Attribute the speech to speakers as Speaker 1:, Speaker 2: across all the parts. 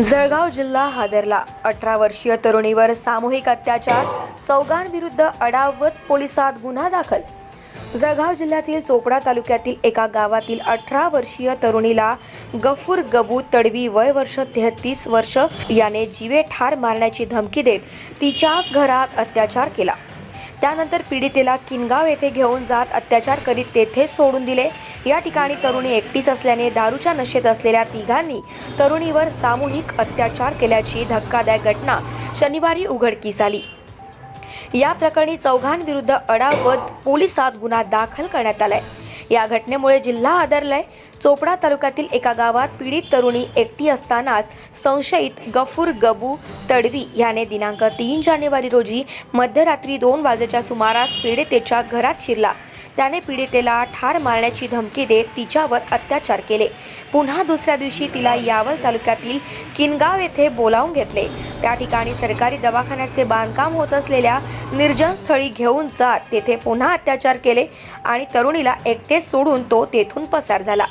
Speaker 1: जळगाव जिल्हा हादरला. अठरा वर्षीय तरुणीवर सामूहिक अत्याचार चौघांविरुद्ध अडावत पोलिसात गुन्हा दाखल. जळगाव जिल्ह्यातील चोपडा तालुक्यातील एका गावातील अठरा वर्षीय तरुणीला गफूर गबू तडवी वय वर्ष तेहतीस वर्ष. याने जीवे ठार मारण्याची धमकी देत तिच्याच घरात अत्याचार केला. त्यानंतर पीडितेला किनगाव येथे घेऊन जात अत्याचार करीत तेथेच सोडून दिले. या ठिकाणी तरुणी एकटीच असल्याने दारूच्या नशेत असलेल्या तिघांनी तरुणीवर सामूहिक अत्याचार केल्याची धक्कादायक घटना शनिवारी उघडकीस आली. या प्रकरणी चौघांविरुद्ध अडावत पोलिसात गुन्हा दाखल करण्यात आलाय. या घटनेमुळे जिल्हा आदरलाय चोपडा तालुक्यातील एका गावात पीडित तरुणी एकटी असतानाच संशयित गफूर गबू तडवी याने दिनांक तीन जानेवारी रोजी मध्यरात्री दोन वाजेच्या सुमारास पीडितेच्या घरात शिरला. त्याने पीडितेला ठार मारण्याची धमकी देत तिच्यावर अत्याचार केले. पुन्हा दुसऱ्या दिवशी तिला यावल तालुक्यातील किनगाव येथे बोलावून घेतले. त्या ठिकाणी सरकारी दवाखान्याचे बांधकाम होत असलेल्या निर्जन स्थळी घेऊन जात तेथे पुन्हा अत्याचार केले आणि तरुणीला एकटेच सोडून तो तेथून पसार झाला.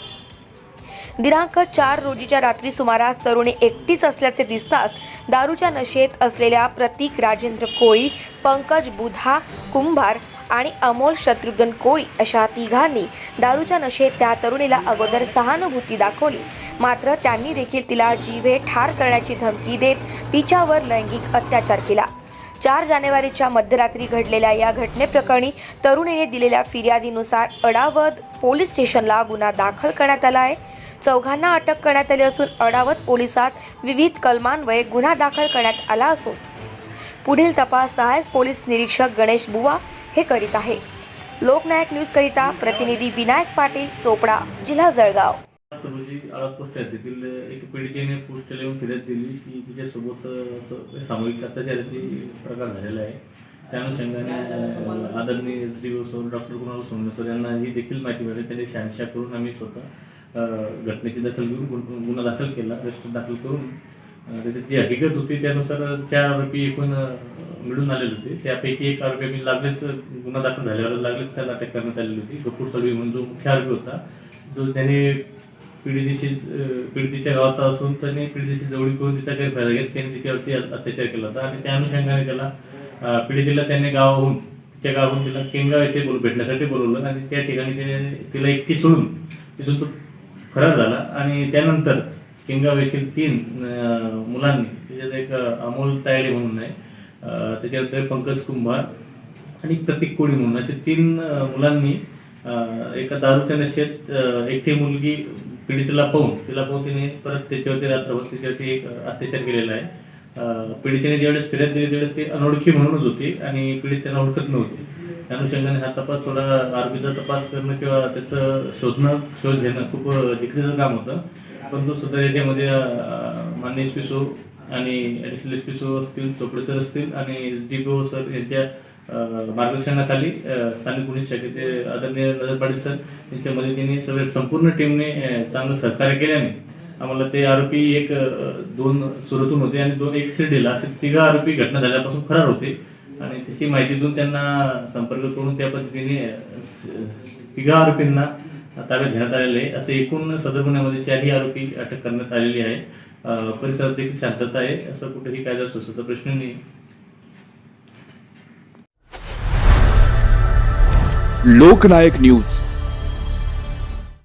Speaker 1: दिनांक चार रोजीच्या रात्री सुमारास तरुणी एकटीच असल्याचे दिसताच दारूच्या नशेत असलेल्या प्रतीक राजेंद्र कोळी पंकज बुधा कुंभार आणि अमोल शत्रुघ्न कोळी अशा तिघांनी दारूच्या नशेत त्या तरुणीला अगोदर सहानुभूती दाखवली. मात्र त्यांनी देखील तिला जीवे ठार करण्याची धमकी देत तिच्यावर लैंगिक अत्याचार केला. चार जानेवारीच्या मध्यरात्री घडलेल्या या घटनेप्रकरणी तरुणीने दिलेल्या फिर्यादीनुसार अडावत पोलीस स्टेशनला गुन्हा दाखल करण्यात आला आहे. चौघांना अटक करण्यात आली असून अडावत पोलिसात विविध कलमान्वये गुन्हा दाखल करण्यात आला असून पुढील तपास सहाय्यक पोलीस निरीक्षक गणेश बुवा हे करीत आहे. लोकनायक न्यूज करिता प्रतिनिधी विनायक पाटील चोपडा जिल्हा जळगाव.
Speaker 2: म्हणजे रोजी आळात पोस्ट आहे. तेथील एक पीडितेने पोस्ट लिहून फिर्याद दिली की तिच्यासोबत असं सामूहिक अत्याचाराचे प्रकार झालेला आहे. त्या अनुषंगाने अं, आदरणीय Shri sir doctor Kunal Somne sir यांना ही देखील माहिती मिळाली. त्यांनी शहानिशा करून आम्ही स्वतः घटनेची दखल घेऊन गुन्हा दाखल केला रजिस्टर दाखल करून त्याची ती हकीकत होती त्यानुसार चार आरोपी एकूण मिळून आलेले होते. त्यापैकी एक आरोपी आम्ही लागलेच गुन्हा दाखल झाल्यावर लागलेच त्याला अटक करण्यात आलेली होती. गपूर तळवी म्हणून जो मुख्य आरोपी होता जो त्याने पीडितीशी पीडितीच्या गावाचा असून त्याने पीडितीशी जवळी करून तिचा गैरफायदा घेत त्याने तिच्यावरती अत्याचार केला होता. आणि त्या अनुषंगाने त्याला पीडितीला त्याने गावाहून तिच्या गावाहून तिला केंगाव येथे बोल भेटण्यासाठी बोलवलं. आणि त्या ठिकाणी त्याने तिला एकटी सोडून तिथून तो फरार झाला. आणि त्यानंतर केंगाव येथील तीन मुलांनी त्याच्यात एक अमोल तायडे म्हणून आहे. त्याच्यानंतर पंकज कुंभार आणि प्रतीक कोळी म्हणून. असे तीन मुलांनी एका दारूच्या नशेत एकटी मुलगी पीडितेला पाहून तिला पाहून तिने परत त्याच्यावरती रात्रभर तिच्यावरती एक अत्याचार केलेला आहे. पीडितेने ज्यावेळेस फिर्याद दिली त्यावेळेस ती अनोळखी म्हणूनच होती आणि पीडित त्यांना ओळखत नव्हती. त्या अनुषंगाने हा तपास थोडा आरोपीचा तपास करणं किंवा त्याचं शोधणं शोध घेणं खूप जिकरीचं काम होतं. परंतु सुद्धा याच्यामध्ये मान्य एस पी सो आणि ॲडिशनल एस पी सो असतील चोपडे सर असतील आणि जी पी ओ सर यांच्या मार्गदर्शनाखाली स्थानिक पोलीस शाखेचे आदरणीय नजर पाटील सर यांच्या मदतीने सगळे संपूर्ण टीमने चांगलं सहकार्य केल्याने आम्हाला ते आरोपी एक दोन सुरतून होते आणि दोन एक शिर्डीला असे तिघा आरोपी घटना झाल्यापासून फरार होते. आणि त्याची माहिती देऊन त्यांना संपर्क करून त्या पद्धतीने तिघा आरोपींना ताब्यात घेण्यात आलेले आहे. असे एकूण सदर गुन्ह्यामध्ये चारही आरोपी अटक करण्यात आलेली आहे. परिसरात देखील शांतता आहे असं कुठेही कायदा सुचता प्रश्न नाही.
Speaker 3: लोकनायक न्यूज.